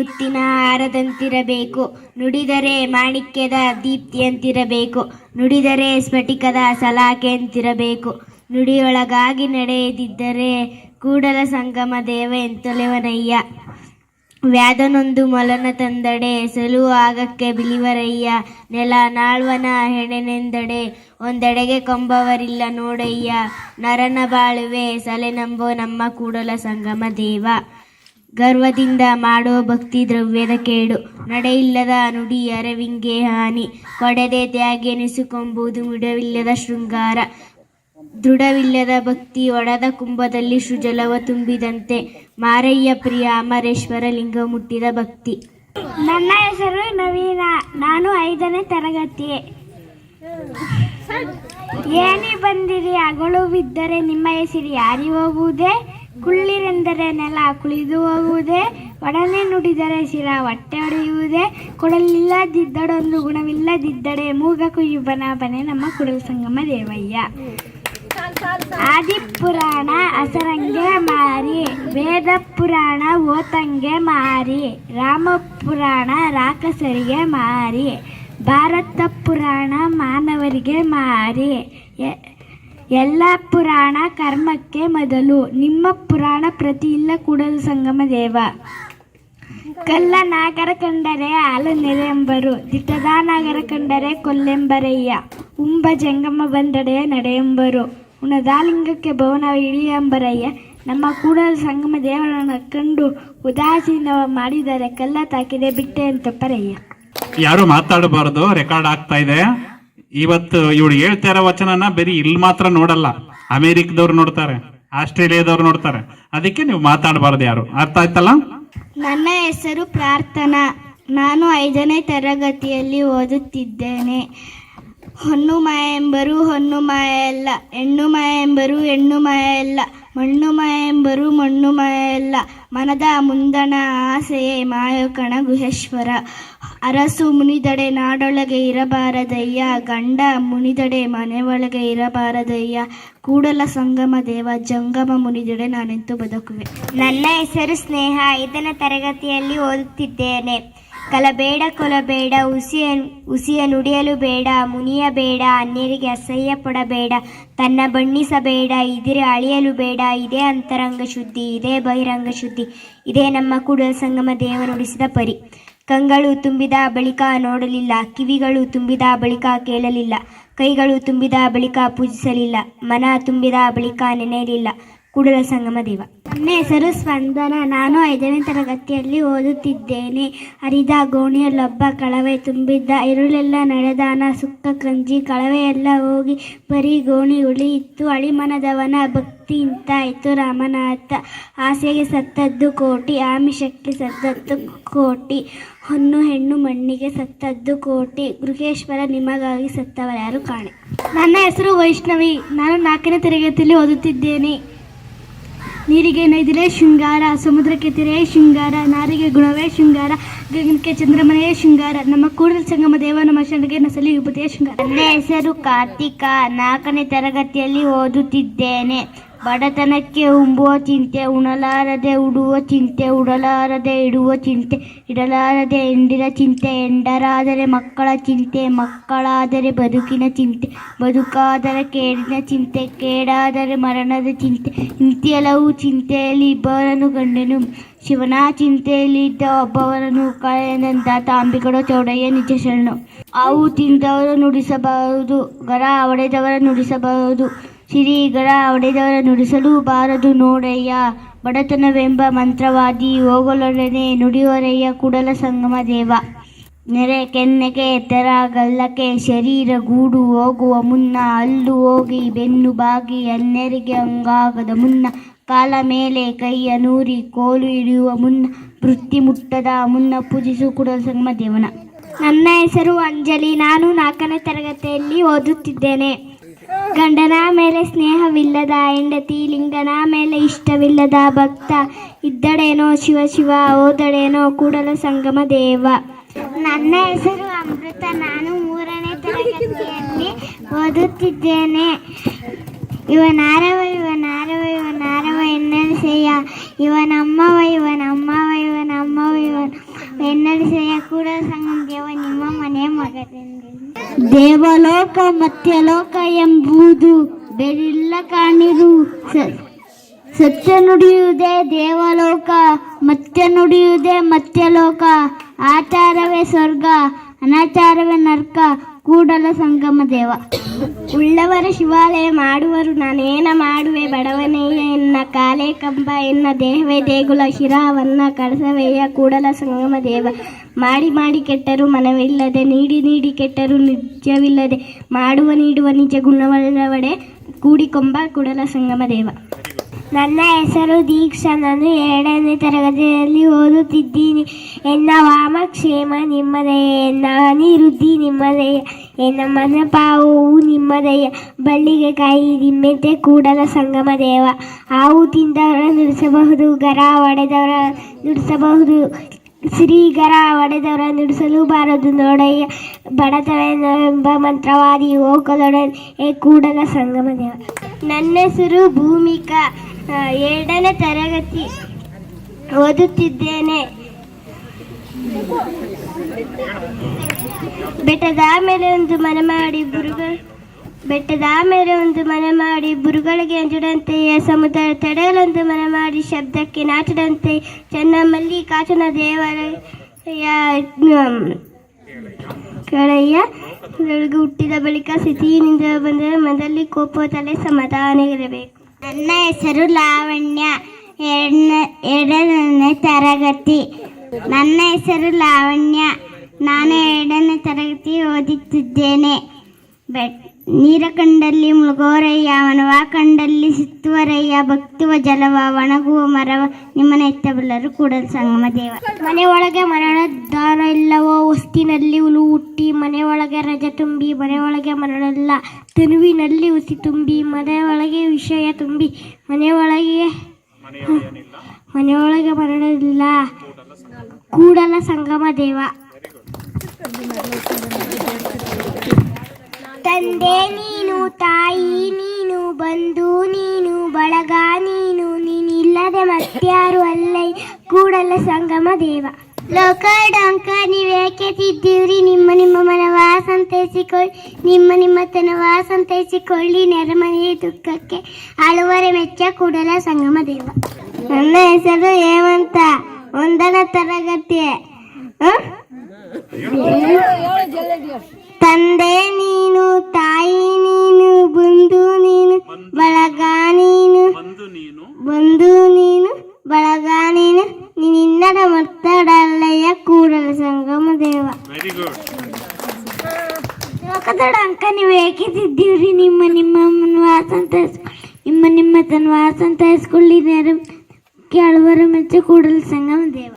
ಮುತ್ತಿನ ಹಾರದಂತಿರಬೇಕು ನುಡಿದರೆ ಮಾಣಿಕ್ಯದ ದೀಪ್ತಿಯಂತಿರಬೇಕು. ನುಡಿದರೆ ಸ್ಫಟಿಕದ ಸಲಾಕೆಯಂತಿರಬೇಕು. ನುಡಿಯೊಳಗಾಗಿ ನಡೆಯದಿದ್ದರೆ ಕೂಡಲ ಸಂಗಮ ದೇವ ಎಂತೊಲೆವನಯ್ಯ. ವ್ಯಾದನೊಂದು ಮೊಲನ ತಂದಡೆ ಸಲು ಆಗಕ್ಕೆ ಬಿಳಿವರಯ್ಯ. ನೆಲ ನಾಳ್ವನ ಹೆಣೆನೆಂದಡೆ, ಒಂದೆಡೆಗೆ ಕೊಂಬವರಿಲ್ಲ ನೋಡಯ್ಯ. ನರನ ಬಾಳುವೆ ಸಲೆ ನಂಬೋ ನಮ್ಮ ಕೂಡಲ ಸಂಗಮ ದೇವ. ಗರ್ವದಿಂದ ಮಾಡೋ ಭಕ್ತಿ ದ್ರವ್ಯದ ಕೇಡು. ನಡೆಯಿಲ್ಲದ ನುಡಿ ಅರವಿಂಗೆ ಹಾನಿ. ಕೊಡದೆ ತ್ಯಾಗೆನಿಸಿಕೊಂಬುದು ಮಿಡವಿಲ್ಲದ ಶೃಂಗಾರ. ದೃಢವಿಲ್ಲದ ಭಕ್ತಿ ಒಡದ ಕುಂಭದಲ್ಲಿ ಶುಜಲವ ತುಂಬಿದಂತೆ ಮಾರಯ್ಯ ಪ್ರಿಯ ಅಮರೇಶ್ವರ ಲಿಂಗ ಮುಟ್ಟಿದ ಭಕ್ತಿ. ನನ್ನ ಹೆಸರು ನವೀನ. ನಾನು ಐದನೇ ತರಗತಿ. ಏನೇ ಬಂದಿರಿ ಅಗಳು ಬಿದ್ದರೆ ನಿಮ್ಮ ಹೆಸರು ಯಾರಿ ಹೋಗುವುದೇ? ಕುಳ್ಳಿರೆಂದರೆ ನೆಲ ಕುಳಿದು ಹೋಗುವುದೇ, ಒಡನೆ ನುಡಿದರೆ ಶಿರ ಹೊಟ್ಟೆ ಹೊಡೆಯುವುದೇ, ಕೊಡಲಿಲ್ಲದಿದ್ದಡೊಂದು ಗುಣವಿಲ್ಲದಿದ್ದಡೆ, ಮೂಗ ಕುಯುಬನ ಬನೆ ನಮ್ಮ ಕುಡಲ ಸಂಗಮ ದೇವಯ್ಯ. ಆದಿಪುರಾಣ ಅಸರಂಗೆ ಮಾರಿ ವೇದ ಪುರಾಣ ಓತಂಗೆ ಮಾರಿ, ರಾಮಪುರಾಣ ರಾಕ್ಷಸರಿಗೆ ಮಾರಿ ಭಾರತ ಪುರಾಣ ಮಾನವರಿಗೆ ಮಾರಿ ಎಲ್ಲ ಪುರಾಣ ಕರ್ಮಕ್ಕೆ ಮೊದಲು. ನಿಮ್ಮ ಪುರಾಣ ಪ್ರತಿ ಇಲ್ಲ ಕೂಡಲು ಸಂಗಮ ದೇವ. ಕಲ್ಲ ನಾಗರ ಕಂಡರೆ ಹಾಲು ಎಂಬರು ದಿಟ್ಟದ ನಾಗರ ಕಂಡರೆ ಕೊಲ್ಲೆಂಬರಯ್ಯ. ಉಂಬ ಜಂಗಮ ಬಂದಡೆ ನಡೆಯೆಂಬರು. ಉಣದಾಲಿಂಗಕ್ಕೆ ಭವನ ಇಳಿಯೆಂಬರಯ್ಯ ನಮ್ಮ ಕೂಡಲು ಸಂಗಮ ದೇವರನ್ನು ಕಂಡು ಉದಾಸೀನ ಮಾಡಿದರೆ ಕಲ್ಲ ತಾಕಿದೆ ಬಿಟ್ಟೆ ಅಂತ ಪರಯ್ಯ ಯಾರು ಮಾತಾಡಬಾರದು? ರೆಕಾರ್ಡ್ ಆಗ್ತಾ ಇದೆ. ಇವತ್ತು ಇವಳು ಹೇಳ್ತಾ ಇರೋ ವಚನನ ಬರೀ ಇಲ್ಲಿ ಮಾತ್ರ ನೋಡಲ್ಲ. ಅಮೆರಿಕದವ್ರು ನೋಡ್ತಾರೆ, ಆಸ್ಟ್ರೇಲಿಯಾದವ್ರು ನೋಡ್ತಾರೆ. ಅದಕ್ಕೆ ನೀವು ಮಾತಾಡಬಾರ್ದು ಯಾರು. ಅರ್ಥ ಆಯ್ತಲ್ಲ? ನನ್ನ ಹೆಸರು ಪ್ರಾರ್ಥನಾ. ನಾನು ಐದನೇ ತರಗತಿಯಲ್ಲಿ ಓದುತ್ತಿದ್ದೇನೆ. ಹೊನ್ನು ಮಾಯ ಎಂಬರು ಹೊನ್ನು ಮಾಯ ಅಲ್ಲ ಹೆಣ್ಣು ಎಂಬರು ಹೆಣ್ಣು ಅಲ್ಲ. ಮಣ್ಣು ಮಾಯ ಎಂಬರು ಮಣ್ಣು ಮಾಯಲ್ಲ. ಮನದ ಮುಂದಣ ಆಸೆಯೇ ಮಾಯಕಣ ಗುಹೇಶ್ವರ ಅರಸು ಮುನಿದಡೆ ನಾಡೊಳಗೆ ಇರಬಾರದಯ್ಯ. ಗಂಡ ಮುನಿದಡೆ ಮನೆ ಒಳಗೆ ಇರಬಾರದಯ್ಯ. ಕೂಡಲ ಸಂಗಮ ದೇವ, ಜಂಗಮ ಮುನಿದಡೆ ನಾನೆಂತು ಬದುಕುವೆ. ನನ್ನ ಹೆಸರು ಸ್ನೇಹ. ಐದನೇ ತರಗತಿಯಲ್ಲಿ ಓದುತ್ತಿದ್ದೇನೆ. ಕಲಬೇಡ, ಕೊಲಬೇಡ, ಉಸಿಯ ಉಸಿಯ ನುಡಿಯಲು ಬೇಡ, ಮುನಿಯ ಬೇಡ, ಅನ್ಯರಿಗೆ ಅಸಹ್ಯ ಪಡಬೇಡ, ತನ್ನ ಬಣ್ಣಿಸಬೇಡ, ಇದಿರೆ ಅಳಿಯಲು ಬೇಡ, ಇದೇ ಅಂತರಂಗ ಶುದ್ಧಿ, ಇದೇ ಬಹಿರಂಗ ಶುದ್ಧಿ, ಇದೇ ನಮ್ಮ ಕೂಡಲ ಸಂಗಮ ದೇವ ನುಡಿಸಿದ ಪರಿ. ಕಂಗಳು ತುಂಬಿದ ಬಳಿಕ ನೋಡಲಿಲ್ಲ, ಕಿವಿಗಳು ತುಂಬಿದ ಬಳಿಕ ಕೇಳಲಿಲ್ಲ, ಕೈಗಳು ತುಂಬಿದ ಬಳಿಕ ಪೂಜಿಸಲಿಲ್ಲ, ಮನ ತುಂಬಿದ ಬಳಿಕ ನೆನೆಯಲಿಲ್ಲ, ಕೂಡಲ ಸಂಗಮ ದೇವ. ನನ್ನ ಹೆಸರು ಸ್ಪಂದನ. ನಾನು ಐದನೇ ತರಗತಿಯಲ್ಲಿ ಓದುತ್ತಿದ್ದೇನೆ. ಹರಿದ ಗೋಣಿಯಲ್ಲೊಬ್ಬ ಕಳವೆ ತುಂಬಿದ್ದ, ಇರುಳೆಲ್ಲ ನಡೆದಾನ ಸುಕ್ಕ ಕಂಜಿ ಕಳವೆಯೆಲ್ಲ ಹೋಗಿ ಬರೀ ಗೋಣಿ ಉಳಿಯಿತ್ತು ಅಳಿಮನದವನ ಭಕ್ತಿ ಇಂತಾಯಿತು ರಾಮನಾಥ. ಆಸೆಗೆ ಸತ್ತದ್ದು ಕೋಟಿ, ಆಮಿಷಕ್ಕೆ ಸತ್ತದ್ದು ಕೋಟಿ, ಹೊನ್ನು ಹೆಣ್ಣು ಮಣ್ಣಿಗೆ ಸತ್ತದ್ದು ಕೋಟಿ, ಗೃಹೇಶ್ವರ ನಿಮಗಾಗಿ ಸತ್ತವರ್ಯಾರು ಕಾಣೆ. ನನ್ನ ಹೆಸರು ವೈಷ್ಣವಿ. ನಾನು ನಾಲ್ಕನೇ ತರಗತಿಯಲ್ಲಿ ಓದುತ್ತಿದ್ದೇನೆ. ನೀರಿಗೆ ನೈದಿರೆ ಶೃಂಗಾರ, ಸಮುದ್ರಕ್ಕೆ ತಿರೆ ಶೃಂಗಾರ, ನಾರಿಗೆ ಗುಣವೇ ಶೃಂಗಾರ, ಗಗನಕ್ಕೆ ಚಂದ್ರಮನೆಯೇ ಶೃಂಗಾರ, ನಮ್ಮ ಕೂಡಲ ಸಂಗಮ ದೇವ ನಮ್ಮ ಶರಣಗೆ ನಸಲಿ ವಿಭೂತಿಯ ಶೃಂಗಾರ. ನನ್ನ ಹೆಸರು ಕಾರ್ತಿಕ. ನಾಲ್ಕನೇ ತರಗತಿಯಲ್ಲಿ ಓದುತ್ತಿದ್ದೇನೆ. ಬಡತನಕ್ಕೆ ಉಂಬುವ ಚಿಂತೆ, ಉಣಲಾರದೆ ಉಡುವ ಚಿಂತೆ, ಉಡಲಾರದೆ ಇಡುವ ಚಿಂತೆ, ಇಡಲಾರದೆ ಎಂಡಿನ ಚಿಂತೆ, ಎಂಡರಾದರೆ ಮಕ್ಕಳ ಚಿಂತೆ, ಮಕ್ಕಳಾದರೆ ಬದುಕಿನ ಚಿಂತೆ, ಬದುಕಾದರೆ ಕೇಡಿನ ಚಿಂತೆ, ಕೇಡಾದರೆ ಮರಣದ ಚಿಂತೆ. ಇಂತಿಯಲವು ಚಿಂತೆಯಲ್ಲಿ ಇಬ್ಬರನ್ನು ಗಂಡನು, ಶಿವನ ಚಿಂತೆಯಲ್ಲಿ ಇದ್ದ ಒಬ್ಬವರನ್ನು ಕಳೆಯನೆಂದ ತಾಂಬಿಕಡ ಚೌಡಯ್ಯ ನಿಜ ಶರಣು. ಅವು ತಿಂದವರು ನುಡಿಸಬಹುದು, ಗರ ಒಡೆದವರ ನುಡಿಸಬಹುದು. ಸಿರಿಗರ ಒಡೆದವರ ನುಡಿಸಲು ಬಾರದು ನೋಡಯ್ಯ. ಬಡತನವೆಂಬ ಮಂತ್ರವಾದಿ ಹೋಗಲೊಡನೆ ನುಡಿಯೋರಯ್ಯ ಕೂಡಲ ಸಂಗಮ ದೇವ. ನೆರೆ ಕೆನ್ನೆಗೆ ತೆರ ಗಲ್ಲಕ್ಕೆ ಶರೀರ ಗೂಡು ಹೋಗುವ ಮುನ್ನ ಅಲ್ಲು ಹೋಗಿ ಬೆನ್ನು ಬಾಗಿ ಅನ್ನೆರಿಗೆ ಹಂಗಾಗದ ಮುನ್ನ ಕಾಲ ಮೇಲೆ ಕೈಯ ನೂರಿ ಕೋಲು ಹಿಡಿಯುವ ಮುನ್ನ ವೃತ್ತಿ ಮುಟ್ಟದ ಮುನ್ನ ಪೂಜಿಸು ಕೂಡಲ ಸಂಗಮ ದೇವನ. ನನ್ನ ಹೆಸರು ಅಂಜಲಿ. ನಾನು ನಾಲ್ಕನೇ ತರಗತಿಯಲ್ಲಿ ಓದುತ್ತಿದ್ದೇನೆ. ಗಂಡನ ಮೇಲೆ ಸ್ನೇಹವಿಲ್ಲದ ಹೆಂಡತಿ, ಲಿಂಗನ ಮೇಲೆ ಇಷ್ಟವಿಲ್ಲದ ಭಕ್ತ ಇದ್ದಡೇನೋ ಶಿವ ಶಿವ ಹೋದಡೇನೋ ಕೂಡಲ ಸಂಗಮ ದೇವ. ನನ್ನ ಹೆಸರು ಅಮೃತ. ನಾನು ಮೂರನೇ ತರಗತಿಯಲ್ಲಿ ಓದುತ್ತಿದ್ದೇನೆ. ಇವನಾರವ ಇವನಾರವ ಇವನಾರವ ಇವನಮ್ಮವ ಇವನಮ್ಮವ ಇವನ ದೇವಲೋಕ ಮತ್ಯಲೋಕ ಎಂಬುದು ಬೆರಿಲ್ಲ ಕಾಣಿರು. ಸತ್ಯ ನುಡಿಯುವುದೇ ದೇವಲೋಕ, ಮತ್ಯ ನುಡಿಯುವುದೇ ಮತ್ಯಲೋಕ. ಆಚಾರವೇ ಸ್ವರ್ಗ, ಅನಾಚಾರವೇ ನರ್ಕ. ಕೂಡಲ ಸಂಗಮ ದೇವ. ಉಳ್ಳವರ ಶಿವಾಲಯ ಮಾಡುವರು, ನಾನೇನ ಮಾಡುವೆ ಬಡವನೆಯ ಎನ್ನ ಕಾಲೇ ಕಂಬ, ಎನ್ನ ದೇಹವೇ ದೇಗುಲ, ಶಿರಾವನ್ನ ಕಳಸವೆಯ ಕೂಡಲ ಸಂಗಮ ದೇವ. ಮಾಡಿ ಮಾಡಿ ಕೆಟ್ಟರು ಮನವಿಲ್ಲದೆ, ನೀಡಿ ನೀಡಿ ಕೆಟ್ಟರು ನಿಜವಿಲ್ಲದೆ, ಮಾಡುವ ನೀಡುವ ನಿಜ ಗುಣವಲ್ಲವಡೆ ಕೂಡಿಕೊಂಬ ಕೂಡಲ ಸಂಗಮ ದೇವ. ನನ್ನ ಹೆಸರು ದೀಕ್ಷಾ. ನಾನು ಎರಡನೇ ತರಗತಿಯಲ್ಲಿ ಓದುತ್ತಿದ್ದೀನಿ. ಎನ್ನ ವಾಮಕ್ಷೇಮ ನಿಮ್ಮದೆಯ. ಎನ್ನ ಅನಿರುದ್ಧಿ ನಿಮ್ಮದೆಯ. ಎನ್ನ ಮನಪಾವು ನಿಮ್ಮದೆಯ. ಬಳ್ಳಿಗೆ ಕಾಯಿ ನಿಮ್ಮೆದೆ ಕೂಡಲ ಸಂಗಮ ದೇವ. ಹಾವು ತಿಂದವರ ನುಡಿಸಬಹುದು, ಗರ ಒಡೆದವರ ನುಡಿಸಬಹುದು. ಶ್ರೀಗರ ಒಡೆದವರ ನುಡಿಸಲು ಬಾರದು. ನೋಡಯ್ಯ ಬಡತವೆಂಬ ಮಂತ್ರವಾದಿ ಓಕಲೊಡನೆ ಕೂಡಲ ಸಂಗಮ ದೇವ. ನನ್ನ ಹೆಸರು ಭೂಮಿಕಾ. ಎರಡನೇ ತರಗತಿ ಓದುತ್ತಿದ್ದೇನೆ. ಬೆಟ್ಟದ ಮೇಲೆ ಒಂದು ಮನೆ ಮಾಡಿ ಬುರುಗಳು ಬೆಟ್ಟದ ಮೇಲೆ ಒಂದು ಮನೆ ಮಾಡಿ ಬುರುಗಳಿಗೆ ಅಂಜುಡಂತೆಯೇ ಸಮುದ್ರ ತಡೆಯಲೊಂದು ಮನೆ ಮಾಡಿ ಶಬ್ದಕ್ಕೆ ನಾಚದಂತೆ ಚೆನ್ನಮಲ್ಲಿ ಕಾಚನ ದೇವರ ಕಣಯ್ಯ ಹುಟ್ಟಿದ ಬಳಿಕ ಸ್ಥಿತಿಯಿಂದ ಬಂದರೆ ಮೊದಲಿ ಕೋಪ, ತಲೆ ಸಮಾಧಾನ ಇರಬೇಕು ನನ್ನ ಹೆಸರು ಲಾವಣ್ಯ. ಎರಡನೇ ಎರಡನೇ ತರಗತಿ. ನನ್ನ ಹೆಸರು ಲಾವಣ್ಯ. ನಾನು ಎರಡನೇ ತರಗತಿ ಓದುತ್ತಿದ್ದೇನೆ. ನೀರ ಕಂಡಲ್ಲಿ ಮುಳುಗೋರಯ್ಯ ಮನವ ಕಂಡಲ್ಲಿ ಸುತ್ತುವರಯ್ಯ, ಭಕ್ತುವ ಜಲವ, ಒಣಗುವ ಮರವ ನಿಮ್ಮನೆ ಎತ್ತಬಲ್ಲರು ಕೂಡಲ ಸಂಗಮ ದೇವ. ಮನೆ ಒಳಗೆ ಮರಣ ದಾನ ಇಲ್ಲವೋ ಹೊಸ್ತಿನಲ್ಲಿ ಹುಲು ಹುಟ್ಟಿ ಮನೆ ಒಳಗೆ ರಜ ತುಂಬಿ ಮನೆ ಒಳಗೆ ಮರಣಿಲ್ಲ ತನುವಿನಲ್ಲಿ ಹುಸಿ ತುಂಬಿ ಮನೆ ಒಳಗೆ ವಿಷಯ ತುಂಬಿ ಮನೆಯೊಳಗೆ ಮನೆಯೊಳಗೆ ಮರಣಿಲ್ಲ ಕೂಡಲ ಸಂಗಮ ದೇವ. ತಂದೆ ನೀನು ತಾಯಿ ನೀನು ಬಂಧು ನೀನು ಬಳಗ ನೀನು ನೀನಿಲ್ಲದೆ ಮತ್ಯಾರು ಅಲ್ಲೈ ಕೂಡಲ ಸಂಗಮ ದೇವ. ಲೋಕಡಂಕ ಯಾಕೆ ತಿದ್ದೀವ್ರಿ? ನಿಮ್ಮ ನಿಮ್ಮ ಮನವ ಸಂತೈಸಿಕೊಳ್ಳಿ ನಿಮ್ಮ ನಿಮ್ಮ ತನವ ಸಂತೈಸಿಕೊಳ್ಳಿ ನೆರೆಮನೆಯ ದುಃಖಕ್ಕೆ. ಆಳುವರೆ ಮೆಚ್ಚ ಕೂಡಲ ಸಂಗಮ ದೇವ. ನನ್ನ ಹೆಸರು ಹೇಮಂತ. ಒಂದನೇ ತರಗತಿ. ತಂದೆ ನೀನು ತಾಯಿ ನೀನು ಬಂಧು ನೀನು ಬಳಗ ನೀನು ಬಂದು ನೀನು. ಬಂಧು ನೀನು ಬಳಗ ನೀನು ನೀನಿನ್ನಡ ಮತ್ತಡಲ್ಲಯ್ಯ ಕೂಡಲ ಸಂಗಮ ದೇವ ವೆರಿ ಗುಡ್ ಲೋಕದೊಡ ನೀವು ನಿಮ್ಮ ನಿಮ್ಮ ವಾಸಂತ ನಿಮ್ಮ ನಿಮ್ಮ ತನ್ನ ವಾಸಂತ ನೆರ ಕೇಳುವರ ಮೆಚ್ಚ ಕೂಡಲ ಸಂಗಮ ದೇವ.